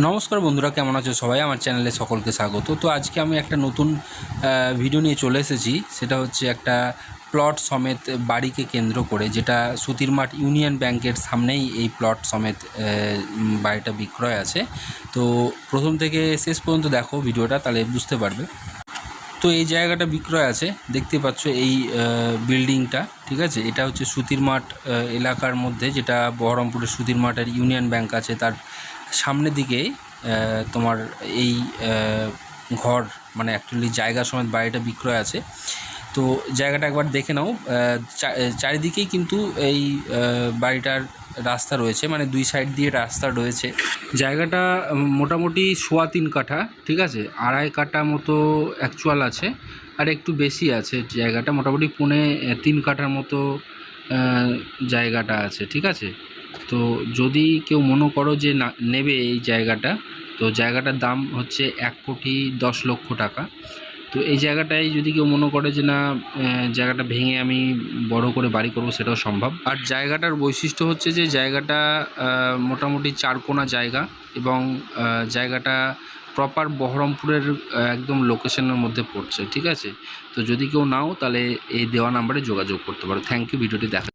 নমস্কার বন্ধুরা, কেমন আছো সবাই? আমার চ্যানেলে সকলকে স্বাগত। তো আজকে আমি একটা নতুন ভিডিও নিয়ে চলে এসেছি। সেটা হচ্ছে একটা প্লট সমেত বাড়িকে কেন্দ্র করে, যেটা সুতিরমাঠ ইউনিয়ন ব্যাংকের সামনেই এই প্লট সমেত বাড়িটা বিক্রয় আছে। তো প্রথম থেকে শেষ পর্যন্ত দেখো ভিডিওটা, তাহলে বুঝতে পারবে। তো এই জায়গাটা বিক্রয় আছে, দেখতে পাচ্ছ এই বিল্ডিংটা ঠিক আছে? এটা হচ্ছে সুতির মাঠ এলাকার মধ্যে, যেটা বহরমপুরের সুতির মাঠের ইউনিয়ন ব্যাংক আছে, তার সামনের দিকে তোমার এই ঘর মানে অ্যাকচুয়ালি জায়গা সমেত বাড়িটা বিক্রয় আছে। তো জায়গাটা একবার দেখে নাও চারিদিকেই কিন্তু এই বাড়িটার রাস্তা রয়েছে মানে দুই সাইড দিয়ে রাস্তা রয়েছে। জায়গাটা মোটামুটি সোয়া তিন কাঠা, ঠিক আছে? আড়াই কাঠা মতো অ্যাকচুয়াল আছে, আর একটু বেশি আছে। জায়গাটা মোটামুটি পুনে তিন কাঠার মতো জায়গাটা আছে, ঠিক আছে? তো যদি কেউ মনে করো যে না, নেবে এই জায়গাটা, তো জায়গাটার দাম হচ্ছে এক কোটি দশ লক্ষ টাকা। তো এই জায়গাটায় যদি কেউ মনে করে যে না জায়গাটা ভেঙে আমি বড় করে বাড়ি করব, সেটাও সম্ভব। আর জায়গাটার বৈশিষ্ট্য হচ্ছে যে জায়গাটা মোটামুটি চারকোনা জায়গা এবং জায়গাটা প্রপার বহরমপুরের একদম লোকেশনের মধ্যে পড়ছে, ঠিক আছে? তো যদি কেউ নাও, তাহলে এই দেওয়া নাম্বারে যোগাযোগ করতে পারো। থ্যাংক ইউ ভিডিওটি দেখা